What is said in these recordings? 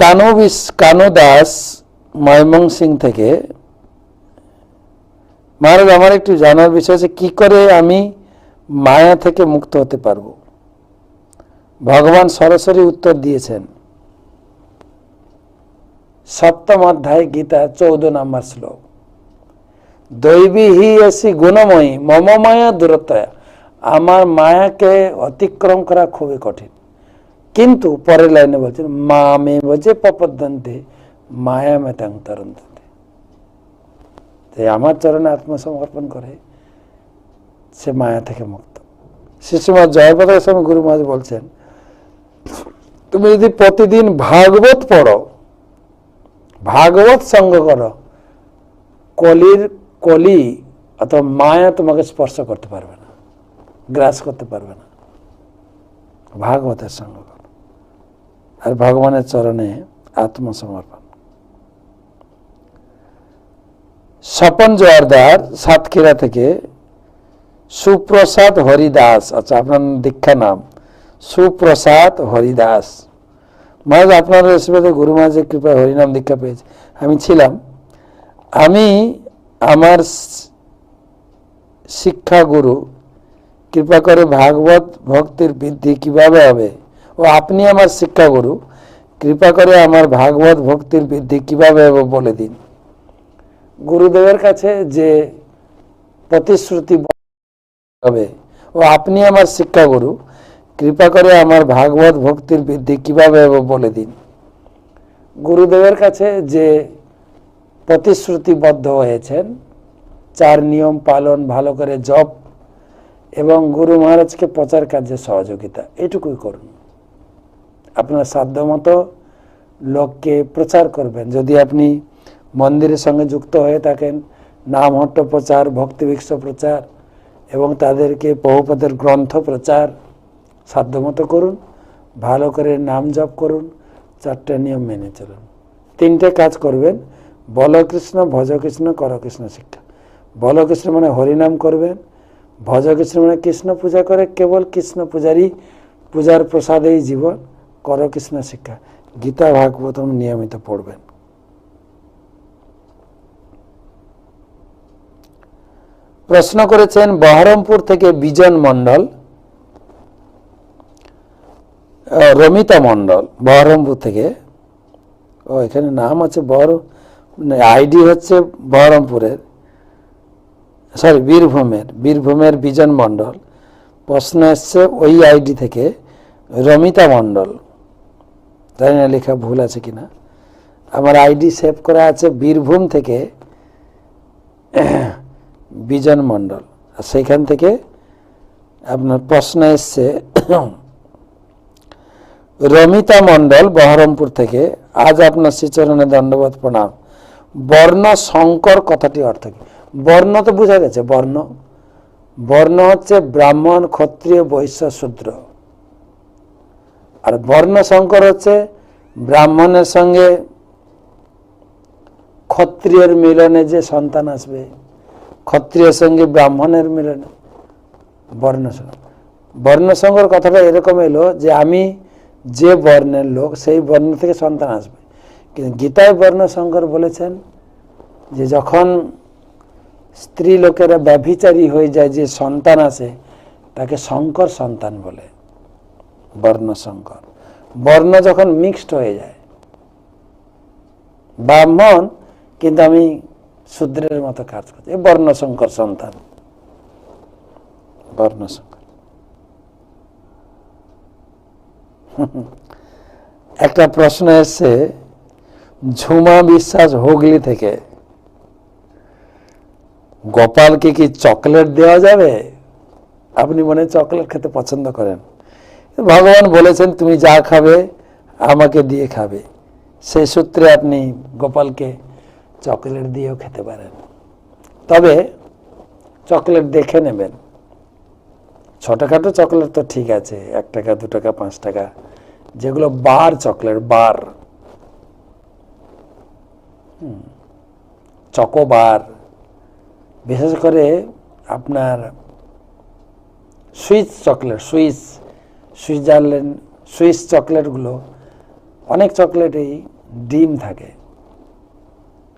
কানু বিশ কানু দাস ময়মনসিং থেকে। মহারাজ আমার একটু জানার বিষয় আছে কি করে আমি মায়া থেকে মুক্ত হতে পারব? ভগবান সরাসরি উত্তর দিয়েছেন। সপ্তম অধ্যায়, গীতা, চৌদ্দ নম্বর শ্লোক। দৈবী হি এসি গুণময়ী, মম মায়া দূরত্বয়া। আমার মায়াকে অতিক্রম করা খুবই কঠিন। কিন্তু পরের লাইনে বলছেন মা মে বজে পপদ্দন্তে মায়া মেতাং তরন্তে তাই আমার চরণে আত্মসমর্পণ করে, সে মায়া থেকে মুক্ত। শিশুমা জয়প্রকাশ স্বামী গুরু মহারাজ বলছেন, তুমি যদি প্রতিদিন ভাগবত পড়ো, ভাগবত সঙ্গ করো, কলির কলি অথবা মায়া তোমাকে স্পর্শ করতে পারবে না, গ্রাস করতে পারবে না, ভাগবতের সঙ্গ আর ভগবানের চরণে আত্মসমর্পণ। স্বপন জোয়ারদার সাতক্ষীরা থেকে সুপ্রসাদ হরিদাস আচ্ছা আপনার দীক্ষা নাম, সুপ্রসাদ হরিদাস। মহারাজ, আপনার রেসিপিতে গুরু মহারাজের কৃপায় হরিনাম দীক্ষা পেয়েছি, আমি ছিলাম। আমি আমার শিক্ষাগুরু, কৃপা করে ভাগবত ভক্তির বৃদ্ধি কীভাবে হবে? ও আপনি আমার শিক্ষাগুরু, কৃপা করে আমার ভাগবত ভক্তির বৃদ্ধি কীভাবে বলে দিন। গুরুদেবের কাছে যে প্রতিশ্রুতি হবে, ও আপনি আমার শিক্ষাগুরু, কৃপা করে আমার ভাগবত ভক্তির বৃদ্ধি কীভাবে হবে বলে দিন। গুরুদেবের কাছে যে প্রতিশ্রুতিবদ্ধ হয়েছেন, চার নিয়ম পালন, ভালো করে জপ এবং গুরু মহারাজকে প্রচার কার্যে সহযোগিতা, এটুকুই করুন। আপনার সাধ্যমতো লোককে প্রচার করবেন। যদি আপনি মন্দিরের সঙ্গে যুক্ত হয়ে থাকেন, নামহট্ট প্রচার, ভক্তিবিক্ষ প্রচার এবং তাদেরকে বহুপদের গ্রন্থ প্রচার সাধ্যমতো করুন, ভালো করে নাম জপ করুন, চারটে নিয়ম মেনে চলুন। তিনটে কাজ করবেন বল কৃষ্ণ ভজ কৃষ্ণ কর কৃষ্ণ শিক্ষা। বল কৃষ্ণ মানে হরিনাম করবেন ভজ কৃষ্ণ মানে কৃষ্ণ পূজা করে, কেবল কৃষ্ণ পূজারই পূজার প্রসাদেই জীবন। কর কৃষ্ণ শিক্ষা। গীতা ভাগবতম নিয়মিত পড়বেন। প্রশ্ন করেছেন, বহরমপুর থেকে বিজন মন্ডল রমিতা মণ্ডল, বহরমপুর থেকে। ও, এখানে নাম আছে বহর আইডি হচ্ছে বহরমপুরের, সরি, বীরভূমের বীরভূমের বিজন মন্ডল প্রশ্ন এসছে ওই আইডি থেকে, রমিতা মণ্ডল। জানি না লেখা ভুল আছে কিনা? আমার আইডি সেভ করা আছে বীরভূম থেকে বিজন মণ্ডল। আর সেইখান থেকে আপনার প্রশ্ন এসছে, রমিতা মণ্ডল, বহরমপুর থেকে। আজ আপনার শ্রীচরণে দণ্ডবোধ প্রণাম। বর্ণ শঙ্কর কথাটি অর্থ কি? বর্ণ তো বোঝা গেছে, বর্ণ। বর্ণ হচ্ছে ব্রাহ্মণ, ক্ষত্রিয়, বৈশ্য, শূদ্র। আর বর্ণ হচ্ছে ব্রাহ্মণের সঙ্গে ক্ষত্রিয়ের মিলনে যে সন্তান আসবে, ক্ষত্রিয়ের সঙ্গে ব্রাহ্মণের মিলনে বর্ণসংকর বর্ণসংকর কথাটা এরকম এলো যে আমি যে বর্ণের লোক, সেই বর্ণ থেকে সন্তান আসবে। কিন্তু গীতায় বর্ণশঙ্কর বলেছেন যে যখন স্ত্রী লোকেরা ব্যভিচারী হয়ে যায়, যে সন্তান আসে, তাকে শঙ্কর সন্তান বলে। বর্ণশঙ্কর বর্ণ যখন মিক্সড হয়ে যায়, ব্রাহ্মণ কিন্তু আমি শূদ্রের মতো কাজ করছি। এই বর্ণশঙ্কর সন্তান। বর্ণশঙ্কর একটা প্রশ্ন এসছে, ঝুমা বিশ্বাস হুগলি থেকে গোপালকে কি চকলেট দেওয়া যাবে? আপনি মনে চকলেট খেতে পছন্দ করেন। ভগবান বলেছেন, তুমি যা খাবে, আমাকে দিয়ে খাবে। সেই সূত্রে আপনি গোপালকে চকলেট দিয়েও খেতে পারেন। তবে চকলেট দেখে নেবেন। ছোটোখাটো চকলেট তো ঠিক আছে, এক টাকা, দু টাকা, পাঁচ টাকা, যেগুলো বার চকলেট, বার। চকোবার বিশেষ করে আপনার Swiss chocolate, Swiss. Switzerland, Swiss চকলেটগুলো, অনেক চকলেটেই ডিম থাকে।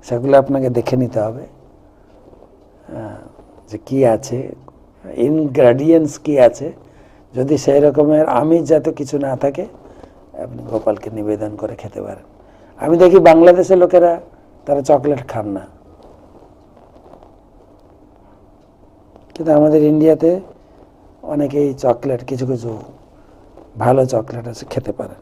সেগুলো আপনাকে দেখে নিতে হবে। যে কি আছে ইনগ্রেডিয়েন্টস কি আছে। যদি সেই রকমের আমিষ যাতে কিছু না থাকে, আপনি গোপালকে নিবেদন করে খেতে পারেন। আমি দেখি বাংলাদেশের লোকেরা তারা চকলেট খান না। কিন্তু আমাদের ইন্ডিয়াতে অনেকেই চকলেট, কিছু কিছু ভালো চকলেট আছে খেতে পারেন।